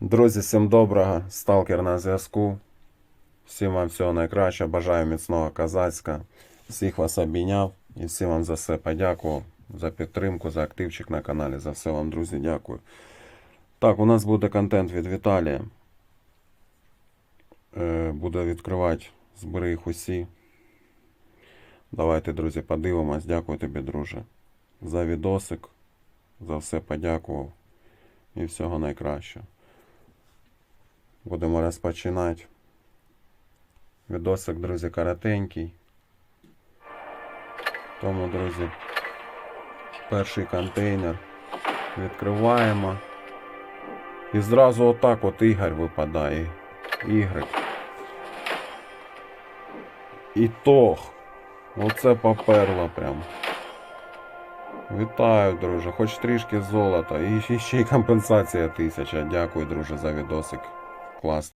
Друзі, всім доброго. Сталкер на зв'язку. Всім вам всього найкращого. Бажаю міцного казацька. Всіх вас обійняв і всім вам за все подякував. За підтримку, за активчик на каналі. За все вам, друзі, дякую. Так, у нас буде контент від Віталія. Е, буде відкривати збери їх усі. Давайте, друзі, подивимось. Дякую тобі, друже. За відосик. За все подякував. І всього найкращого. Будемо розпочинати. Відосик, друзі, коротенький. Тому, друзі, перший контейнер відкриваємо. І зразу отак от Ігор випадає. Ігрик. І тох. Оце поперло прям. Вітаю, друже. Хоч трішки золота. І ще й компенсація тисяча. Дякую, друже, за відосик. Клас.